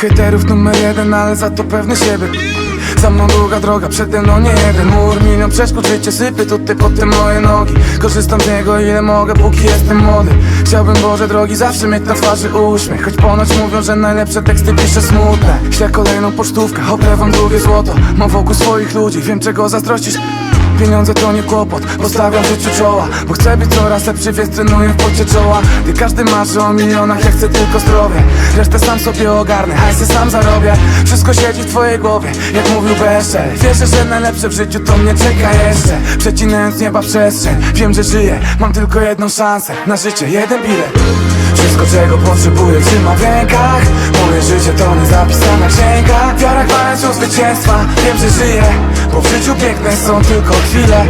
Hejterów numer jeden, ale za to pewny siebie. Za mną długa droga, przede mną nie jeden mur. Milion przeszkód, życie sypie tutaj pod te moje nogi. Korzystam z niego ile mogę, póki jestem młody. Chciałbym Boże drogi zawsze mieć na twarzy uśmiech. Choć ponoć mówią, że najlepsze teksty piszę smutne. Ślę kolejną pocztówkę, oplewam drugie złoto. Mam wokół swoich ludzi, wiem czego zazdrościsz Pieniądze to nie kłopot, postawiam życiu czoła Bo chcę być coraz lepszy, więc trenuję w pocie czoła. Gdy każdy marzy o milionach, ja chcę tylko zdrowie Resztę sam sobie ogarnę, hajsy sam zarobię. Wszystko siedzi w twojej głowie, jak mówił Beszczel Wierzę, że najlepsze w życiu to mnie czeka jeszcze. Przecinając nieba przestrzeń, wiem, że żyję Mam tylko jedną szansę, na życie jeden bilet wszystko czego potrzebuję trzymam w rękach. Moje życie to nie zapisana księga. Wiara gwarancją zwycięstwa Wiem, że żyję Bo w życiu piękne są tylko chwile.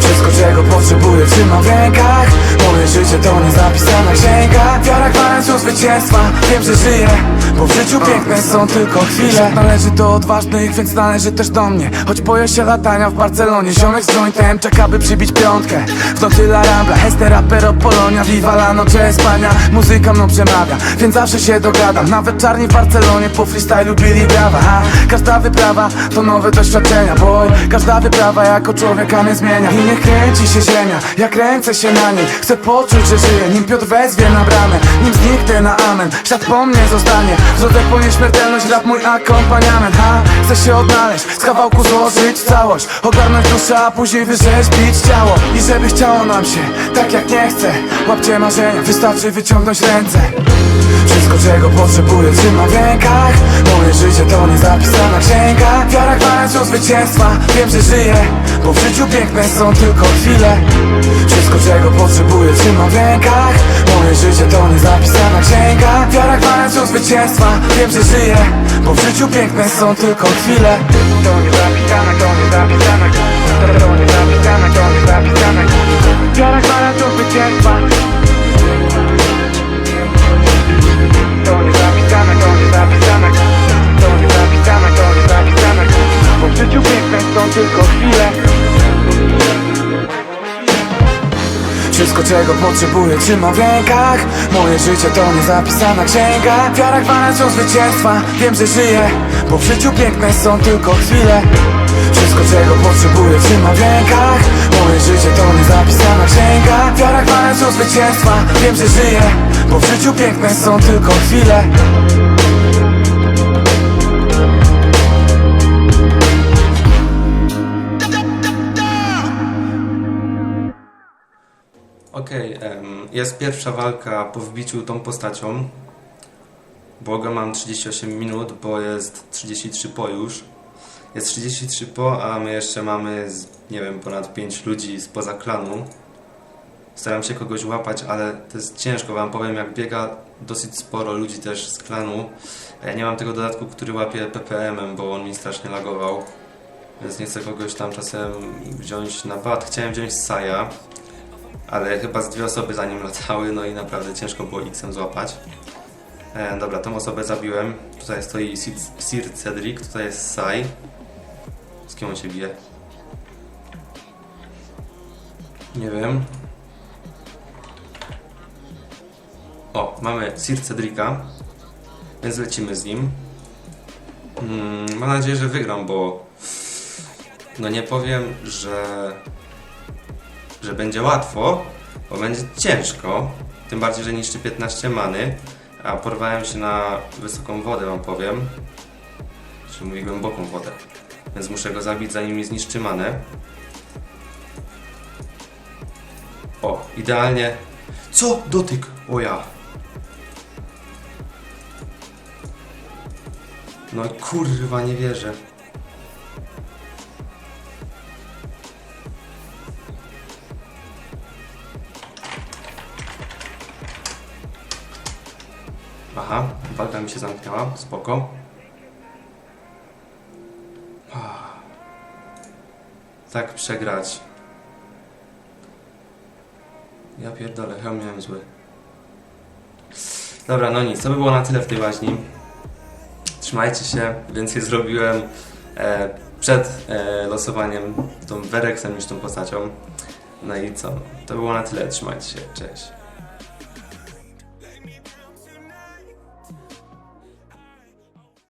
Wszystko czego potrzebuję trzymam w rękach Moje życie to nie zapisana księga. Wiara gwarancją zwycięstwa Wiem, że żyję Bo w życiu piękne są tylko chwile. Należy do odważnych, więc należy też do mnie. Choć boję się latania w Barcelonie Ziomek z jointem czeka by przybić piątkę. W nocy La Rambla, este rapero Polonia Viva la noche Espania. Muzyka mną przemawia, więc zawsze się dogadam. Nawet czarni w Barcelonie po freestylu bili brawa? Każda wyprawa to nowe doświadczenia Boy, każda wyprawa jako człowieka mnie zmienia. I nie kręci się ziemia, ja kręcę się na niej. Chcę poczuć, że żyję, nim Piotr wezwie na bramę Nim zniknę na amen, świat po mnie zostanie W drodze po nieśmiertelność, rap mój akompaniament. Ha? Chcę się odnaleźć, z kawałku złożyć całość Ogarnąć duszę, a później wyrzeźbić ciało. I żeby chciało nam się, tak jak nie chcę Łapcie marzenia, wystarczy wyciągnąć ręce. Wszystko czego potrzebuję trzymam w rękach Moje życie to nie zapisana księga. Wiara gwarancją zwycięstwa. Wiem, że żyję Bo w życiu piękne są tylko chwile. Wszystko czego potrzebuję trzymam w rękach. Moje życie to nie zapisana księga. Wiara gwarancją zwycięstwa. Wiem, że żyję Bo w życiu piękne są tylko chwile. To nie zapisana, to nie czego potrzebuję. Trzymam w rękach. Moje życie to nie zapisana księga. Wiara gwarancją zwycięstwa. Wiem, że żyję Bo w życiu piękne są tylko chwile. Wszystko czego potrzebuję trzymam w rękach. Moje życie to nie zapisana księga. Wiara gwarancją zwycięstwa. Wiem, że żyję Bo w życiu piękne są tylko chwile Okej, em, jest pierwsza walka po wbiciu tą postacią. Boga mam 38 minut, bo jest 33 po już. Jest 33 po, a my jeszcze mamy, nie wiem, ponad 5 ludzi spoza klanu. Staram się kogoś łapać, ale to jest ciężko, wam powiem, jak biega dosyć sporo ludzi też z klanu. Ja nie mam tego dodatku, który łapie PPM-em, bo on mi strasznie lagował. Więc nie chcę kogoś tam czasem wziąć na bat. Chciałem wziąć Saja, ale chyba z dwie osoby za nim latały, no i naprawdę ciężko było X-em złapać. E, dobra, tą osobę zabiłem. Tutaj stoi Sir, Cedric, tutaj jest Sai. Z kim on się bije? Nie wiem. O, mamy Sir Cedrica, więc lecimy z nim. Mm, mam nadzieję, że wygram, bo no nie powiem, że że będzie łatwo, bo będzie ciężko. Tym bardziej, że niszczy 15 many, a porwałem się na wysoką wodę, wam powiem. Czy mówi głęboką wodę. Więc muszę go zabić, zanim mi zniszczy manę. O, idealnie. Co? Dotyk! O ja. No kurwa, nie wierzę. Aha, walka mi się zamknęła, spoko. Ah. Tak przegrać. Ja pierdolę, chyba miałem zły. Dobra, no nic, to by było na tyle w tej łaźni. Trzymajcie się, więcej zrobiłem e, przed e, losowaniem tą Wereksem niż tą postacią. No i co? To było na tyle, trzymajcie się, cześć.